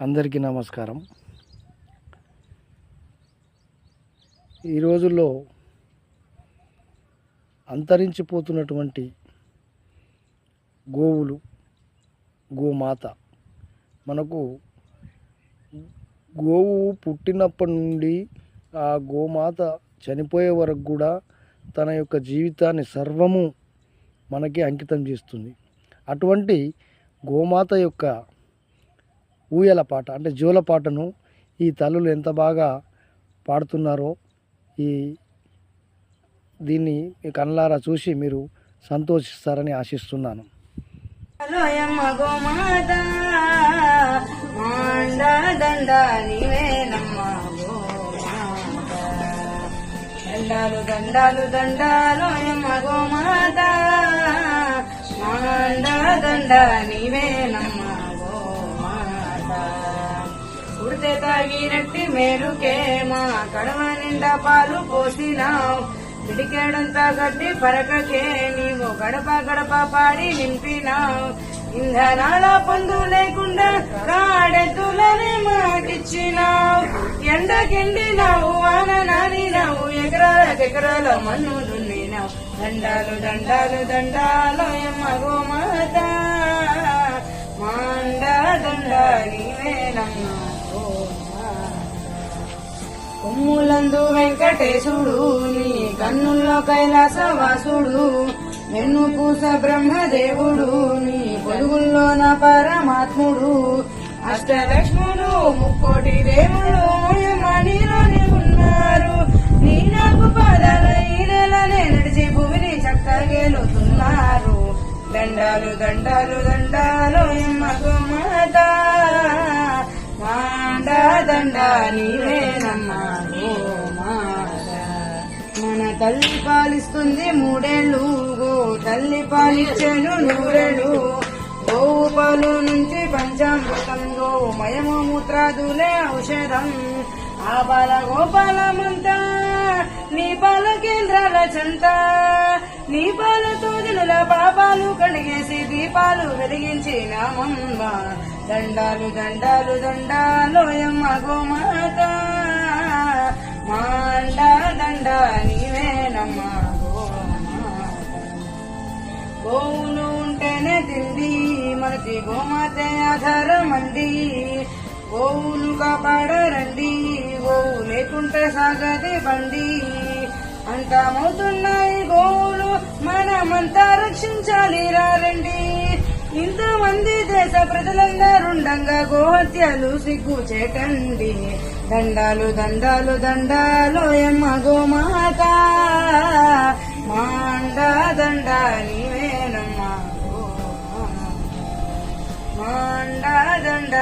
అందరికీ నమస్కారం. ఈ రోజుల్లో అంతరించిపోతున్నటువంటి గోవులు గోమాత మనకు గోవు పుట్టినప్పటి నుండి ఆ గోమాత చనిపోయే వరకు కూడా తన యొక్క జీవితాన్ని సర్వము మనకి అంకితం చేస్తుంది. అటువంటి గోమాత యొక్క ఊయల పాట అంటే జోల పాటను ఈ తల్లులు ఎంత బాగా పాడుతున్నారో ఈ దీన్ని మీ కళ్ళారా చూసి మీరు సంతోషిస్తారని ఆశిస్తున్నాను. దండాలు దండాలు దండాలు మగో మాత మాండ దండ నీవే నమ్మ ఉడితే తాగినట్టి మేలుకేమా కడవ నిండా పాలు పోసినావు. పిడికేడంతా గడ్డి పరకకే నీవు గడప గడప పాడి నింపినావు. ఇంధనాల పొందు లేకుండా కాడెద్దులని మాటిచ్చినావు ఎండకెండినావు వాన నానినావు ఎకరాల ఎకరాల మన్ను దున్నినావు. దండాలు దండాలు దండాలు ఎమ్మగో మాత. మాండ దండ నీవేనమ్మా కొమ్ములందు వెంకటేశుడు నీ కన్నుల్లో కైలాసవాసుడు నిన్ను పూస బ్రహ్మదేవుడు నీ నా పరమాత్ముడు. అష్టలక్ష్ములు ముక్కోటి దేవుడు మణిలోని ఉన్నారు. నీ నాకు పాదాల నడిచి భూమిని చక్కగేలుతున్నారు దండాలు దండాలు దండాలు ఎమ్మకు గోమాత. మాండ దండ నీవేనమ్మా. తల్లి పాలిస్తుంది మూడేళ్ళు. గో తల్లి పాలిచ్చాను నూరేళ్ళు. గోవు పాలు నుంచి పంచామృతం గోవు మయము మూత్రాదులే ఔషధం. ఆ బాల గోపాలమంతా నీ పాల కేంద్రాల చెంత. నీ పాలతో జనుల పాపాలు కడిగేసి దీపాలు వెలిగించి నామమ్మ దండాలు దండాలు దండాలోయమ్మ గోమాత గోవులు ఉంటేనే తిండి మనకి గోమాతే ఆధారం అండి. గోవులు కాపాడరండి గోవు లేకుంటే సాగదే బండి. అంతమవుతున్నాయి గోవులు మనమంతా రక్షించాలి రండి ఇంతమంది దేశ ప్రజలందరుండంగా గోహత్యలు సిగ్గు చేటండి దండాలు దండాలు దండాలు ఎమ్మ గోమాత. మాండ దండాలి నీవేనమ్మ గోమాత మాండ దండ